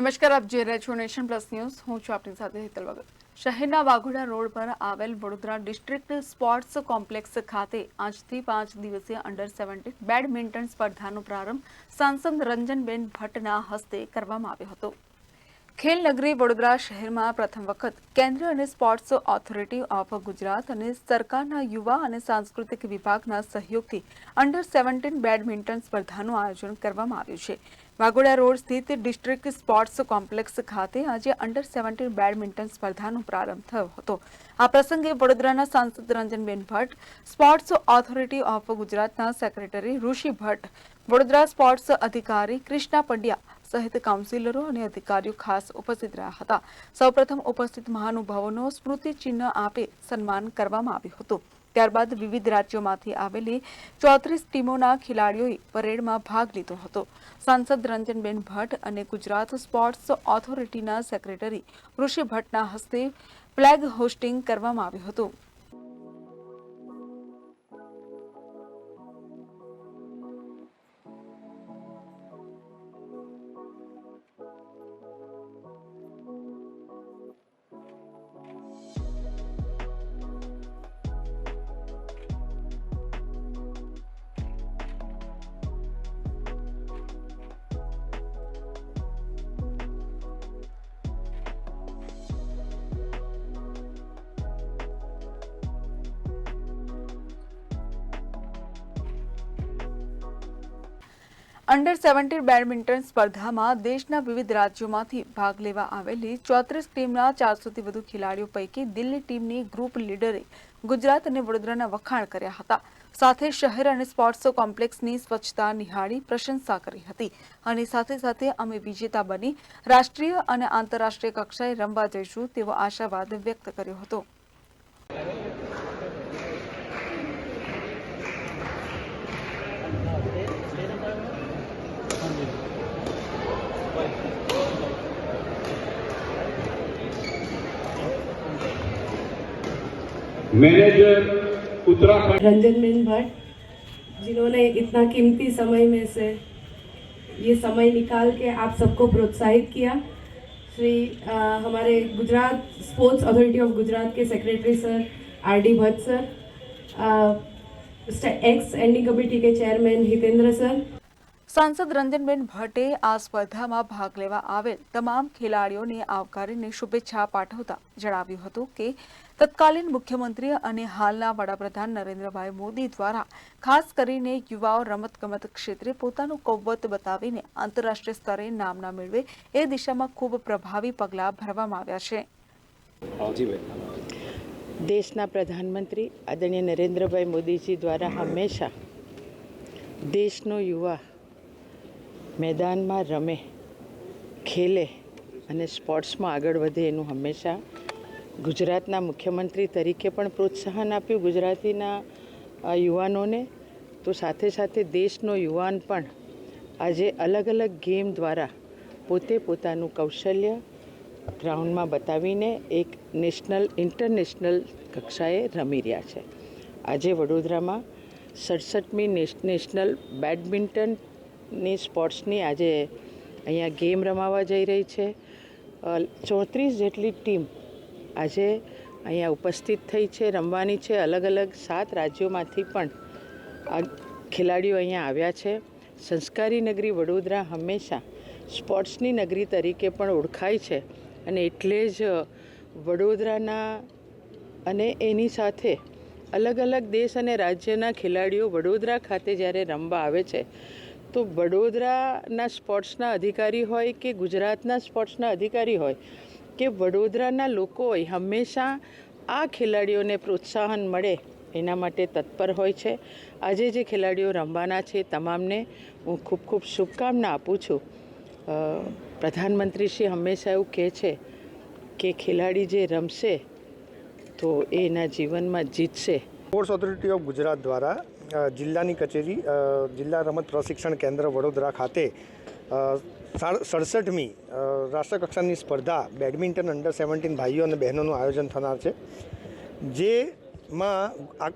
નમસ્કાર, આપ જોઈ રહ્યા છો નેશન પ્લસ ન્યૂઝ. હું છું આપની સાથે હેતલ વગર. શહેરના વાઘોડા રોડ પર આવેલ વડોદરા ડિસ્ટ્રિક્ટ સ્પોર્ટ્સ કોમ્પ્લેક્સ ખાતે આજથી પાંચ દિવસીય અંડર સેવન્ટીન બેડમિન્ટન સ્પર્ધાનો પ્રારંભ સાંસદ રંજનબેન ભટ્ટના હસ્તે કરવામાં આવ્યો હતો. ખેલ નગરી વડોદરા શહેરમાં પ્રથમ વખત કેન્દ્ર અને સ્પોર્ટ્સ ઓથોરિટી ઓફ ગુજરાત અને સરકારના યુવા અને સાંસ્કૃતિક વિભાગના સહયોગથી અંડર સેવન્ટીન બેડમિન્ટન સ્પર્ધાનું આયોજન કરવામાં આવ્યું છે. વાઘોડા રોડ સ્થિત ડિસ્ટ્રિક્ટ સ્પોર્ટ્સ કોમ્પ્લેક્સ ખાતે આજે અંડર સેવન્ટીન બેડમિન્ટન સ્પર્ધાનો પ્રારંભ થયો હતો. આ પ્રસંગે વડોદરાના સાંસદ Ranjanben Bhatt, sports authority of ગુજરાતના સેક્રેટરી ઋષિ ભટ્ટ, વડોદરા સ્પોર્ટ્સ અધિકારી કૃષ્ણા પંડ્યા સહિત કાઉન્સિલરો અને અધિકારીઓ ખાસ ઉપસ્થિત રહ્યા હતા. સૌપ્રથમ ઉપસ્થિત મહાનુભાવોનો સ્મૃતિ ચિહ્ન આપે સન્માન કરવામાં આવ્યું હતું. ત્યારબાદ વિવિધ રાજ્યોમાંથી આવેલી ચોત્રીસ ટીમોના ખેલાડીઓએ પરેડમાં ભાગ લીધો હતો. સાંસદ રંજનબેન ભટ્ટ અને ગુજરાત સ્પોર્ટ્સ ઓથોરિટીના સેક્રેટરી ઋષિ ભટ્ટના હસ્તે ફ્લેગ હોસ્ટિંગ કરવામાં આવ્યું હતું. અંડર સેવન્ટીન બેડમિન્ટન સ્પર્ધામાં દેશના વિવિધ રાજ્યોમાંથી ભાગ લેવા આવેલી ચોત્રીસ ટીમના ચારસોથી વધુ ખેલાડીઓ પૈકી દિલ્હી ટીમની ગ્રુપ લીડરે ગુજરાત અને વડોદરાના વખાણ કર્યા હતા. સાથે શહેર અને સ્પોર્ટ્સ કોમ્પ્લેક્સની સ્વચ્છતા નિહાળી પ્રશંસા કરી હતી. અને સાથે સાથે અમે વિજેતા બની રાષ્ટ્રીય અને આંતરરાષ્ટ્રીય કક્ષાએ રમવા જઈશું તેવો આશાવાદ વ્યક્ત કર્યો હતો. मैनेजर उत्तराखंड रंजन मेन भट्ट जिन्होंने इतना कीमती समय में से ये समय निकाल के आप सबको प्रोत्साहित किया। श्री अ, हमारे Gujarat sports authority of Gujarat के secretary sir R D Bhatt sir x एंडिंग कमेटी के चेयरमैन हितेंद्र सर સાંસદ રંજનબેન ભટ્ટે આ સ્પર્ધામાં ભાગ લેવા આવેલ તમામ ખેલાડીઓને આવકારીને શુભેચ્છા પાઠવતા જણાવ્યું હતું કે તત્કાલીન મુખ્યમંત્રી અને હાલના વડાપ્રધાન નરેન્દ્રભાઈ મોદી દ્વારા ખાસ કરીને યુવાઓ રમતગમત ક્ષેત્રે પોતાનું કૌવત બતાવીને આંતરરાષ્ટ્રીય સ્તરે નામના મેળવે એ દિશામાં ખૂબ પ્રભાવી પગલાં ભરવામાં આવ્યા છે. દેશના પ્રધાનમંત્રી આદરણીય નરેન્દ્રભાઈ મોદીજી દ્વારા હંમેશા દેશનો યુવા મેદાનમાં રમે, ખેલે અને સ્પોર્ટ્સમાં આગળ વધે એનું હંમેશા ગુજરાતના મુખ્યમંત્રી તરીકે પણ પ્રોત્સાહન આપ્યું ગુજરાતીના યુવાનોને. તો સાથે સાથે દેશનો યુવાન પણ આજે અલગ અલગ ગેમ દ્વારા પોતે પોતાનું કૌશલ્ય ગ્રાઉન્ડમાં બતાવીને એક નેશનલ, ઇન્ટરનેશનલ કક્ષાએ રમી રહ્યા છે. આજે વડોદરામાં સડસઠમી નેશનલ બેડમિન્ટનની સ્પોર્ટ્સની આજે અહીંયા ગેમ રમાવા જઈ રહી છે. ચોત્રીસ જેટલી ટીમ આજે અહીંયા ઉપસ્થિત થઈ છે, રમવાની છે. અલગ અલગ સાત રાજ્યોમાંથી પણ આ ખેલાડીઓ અહીંયા આવ્યા છે. સંસ્કારી નગરી વડોદરા હંમેશા સ્પોર્ટ્સની નગરી તરીકે પણ ઓળખાય છે અને એટલે જ વડોદરાના અને એની સાથે અલગ અલગ દેશ અને રાજ્યના ખેલાડીઓ વડોદરા ખાતે જ્યારે રમવા આવે છે તો વડોદરાના સ્પોર્ટ્સના અધિકારી હોય કે ગુજરાતના સ્પોર્ટ્સના અધિકારી હોય કે વડોદરાના લોકો હોય, હંમેશા આ ખેલાડીઓને પ્રોત્સાહન મળે એના માટે તત્પર હોય છે. આજે જે ખેલાડીઓ રમવાના છે તમામને હું ખૂબ ખૂબ શુભકામના આપું છું. પ્રધાનમંત્રી પ્રધાનમંત્રીશ્રી હંમેશા એવું કહે છે કે ખેલાડી જે રમશે તો એના જીવનમાં જીતશે. સ્પોર્ટ્સ ઓથોરિટી ઓફ ગુજરાત દ્વારા જિલ્લાની કચેરી જિલ્લા રમત પ્રશિક્ષણ કેન્દ્ર વડોદરા ખાતે સડસઠમી રાષ્ટ્રકક્ષાની સ્પર્ધા બેડમિન્ટન અંડર સેવન્ટીન ભાઈઓ અને બહેનોનું આયોજન થનાર છે, જેમાં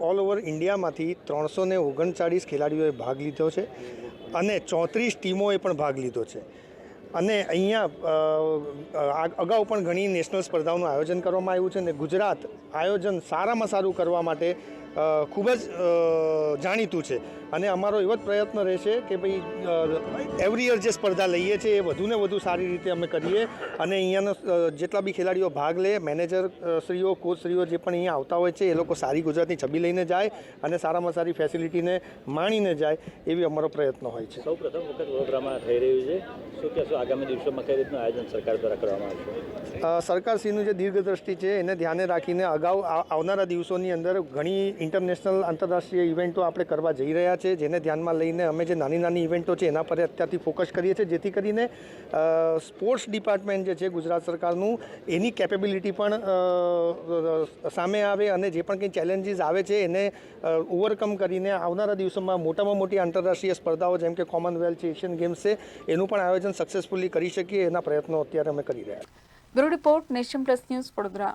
ઓલ ઓવર ઇન્ડિયામાંથી ત્રણસો ને ઓગણચાળીસ ખેલાડીઓએ ભાગ લીધો છે અને ચોત્રીસ ટીમોએ પણ ભાગ લીધો છે. અને અહીંયા અગાઉ પણ ઘણી નેશનલ સ્પર્ધાઓનું આયોજન કરવામાં આવ્યું છે અને ગુજરાત આયોજન સારામાં સારું કરવા માટે ખૂબ જ જાણીતું છે. અને અમારો એવો જ પ્રયત્ન રહેશે કે ભાઈ એવરી યર જે સ્પર્ધા લઈએ છીએ એ વધુને વધુ સારી રીતે અમે કરીએ. અને અહીંયાનો જેટલા બી ખેલાડીઓ ભાગ લે મેનેજર શ્રીઓ કોચ શ્રીઓ જે પણ અહીંયા આવતા હોય છે એ લોકો સારી ગુજરાતની છબી લઈને જાય અને સારામાં સારી ફેસિલિટીને માણીને જાય એવી અમારો પ્રયત્ન હોય છે. સૌ પ્રથમ વખત વડોદરામાં થઈ રહ્યું છે. શું કહેશો આગામી દિવસોમાં કઈ રીતનું આયોજન સરકાર દ્વારા કરવામાં આવશે? સરકારશ્રીનું જે દીર્ઘદ્રષ્ટિ છે એને ધ્યાને રાખીને અગાઉ આવનારા દિવસોની અંદર ઘણી ઇન્ટરનેશનલ આંતરરાષ્ટ્રીય ઇવેન્ટો આપણે કરવા જઈ રહ્યા છે, જેને ધ્યાનમાં લઈને અમે જે નાની નાની ઇવેન્ટો છે, એના પર અત્યારથી ફોકસ કરીએ છીએ, જેથી કરીને સ્પોર્ટ્સ ડિપાર્ટમેન્ટ જે છે ગુજરાત સરકારનું, એની કેપેબિલિટી પણ સામે આવે અને જે પણ કંઈ ચેલેન્જીસ આવે છે, એને ઓવરકમ કરીને આવનારા દિવસોમાં મોટામાં મોટી આંતરરાષ્ટ્રીય સ્પર્ધાઓ, જેમ કે કોમનવેલ્થ છે એશિયન ગેમ્સ છે, એનું પણ આયોજન સક્સેસફુલી કરી શકીએ એના પ્રયત્નો અત્યારે અમે કરી રહ્યા છીએ. Bureau report Nation Plus News Vadodara.